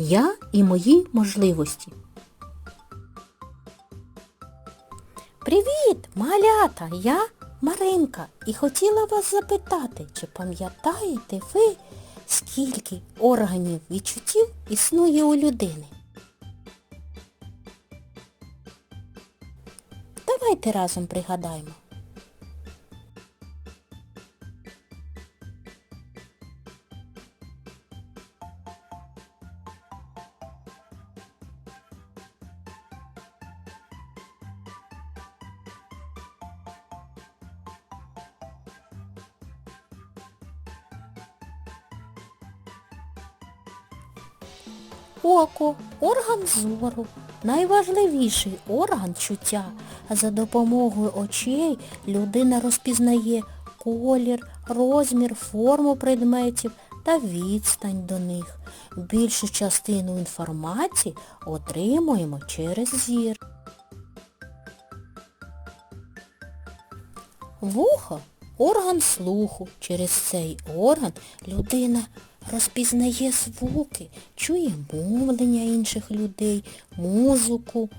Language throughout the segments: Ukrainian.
Я і мої можливості. Привіт, малята! Я Маринка і хотіла вас запитати, чи пам'ятаєте ви, скільки органів відчуттів існує у людини? Давайте разом пригадаємо. Око орган зору, найважливіший орган чуття. За допомогою очей людина розпізнає колір, розмір, форму предметів та відстань до них. Більшу частину інформації отримуємо через зір. Вухо орган слуху. Через цей орган людина розпізнає звуки, чує мовлення інших людей, музику,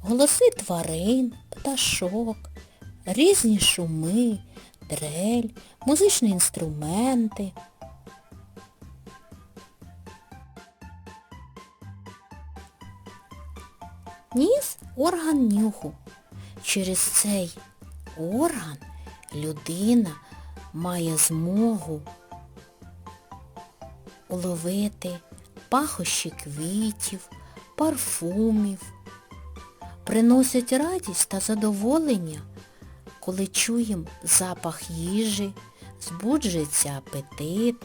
голоси тварин, пташок, різні шуми, дрель, музичні інструменти. Ніс орган нюху. Через цей орган людина має змогу уловити пахощі квітів, парфумів, приносять радість та задоволення, коли чуємо запах їжі, збуджується апетит,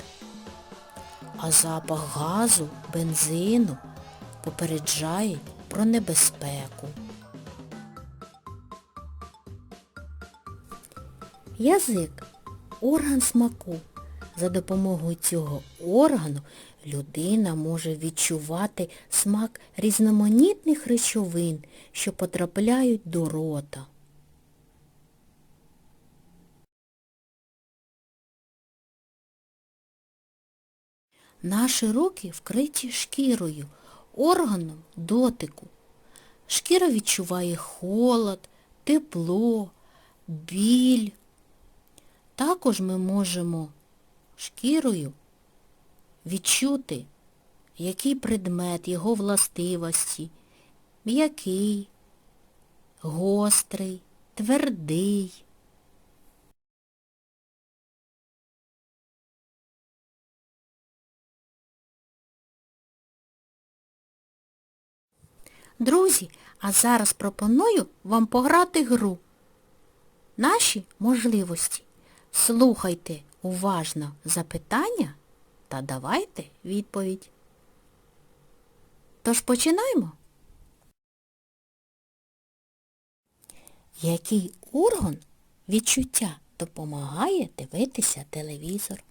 а запах газу, бензину попереджає про небезпеку. Язик орган смаку. За допомогою цього органу людина може відчувати смак різноманітних речовин, що потрапляють до рота. Наші руки вкриті шкірою, органом дотику. Шкіра відчуває холод, тепло, біль. Також ми можемо шкірою відчути, який предмет, його властивості, м'який, гострий, твердий. Друзі, а зараз пропоную вам пограти гру. Наші можливості. Слухайте уважно запитання та давайте відповідь. Тож починаємо. Який орган відчуття допомагає дивитися телевізор?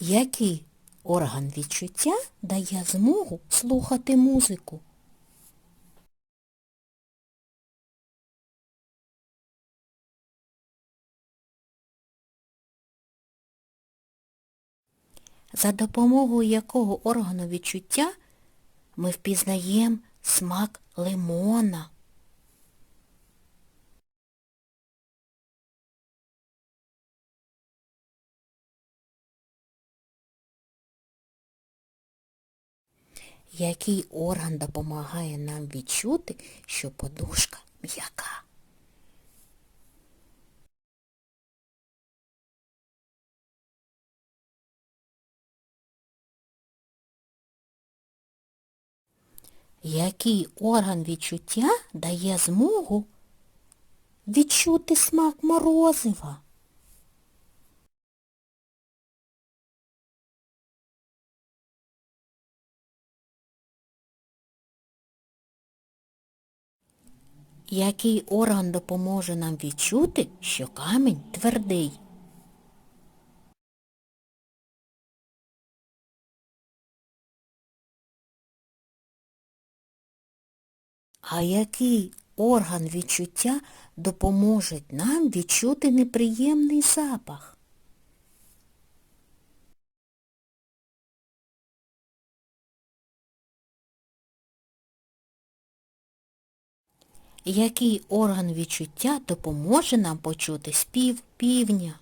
Який орган відчуття дає змогу слухати музику? За допомогою якого органу відчуття ми впізнаємо смак лимона? Який орган допомагає нам відчути, що подушка м'яка? Який орган відчуття дає змогу відчути смак морозива? Який орган допоможе нам відчути, що камінь твердий? А який орган відчуття допоможе нам відчути неприємний запах? Який орган відчуття допоможе нам почути спів півня?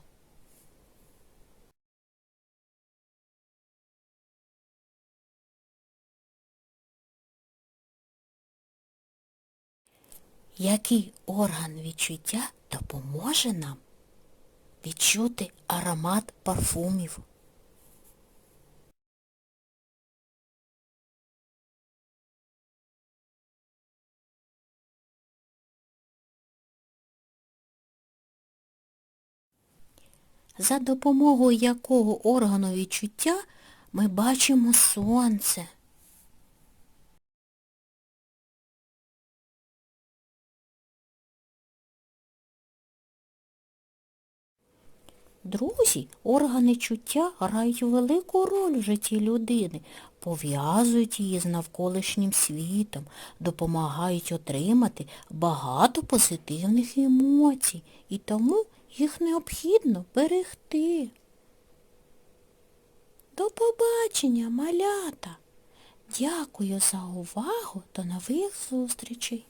Який орган відчуття допоможе нам відчути аромат парфумів? За допомогою якого органу відчуття ми бачимо сонце? Друзі, органи чуття грають велику роль в житті людини, пов'язують її з навколишнім світом, допомагають отримати багато позитивних емоцій, і тому їх необхідно берегти. До побачення, малята! Дякую за увагу, до нових зустрічей!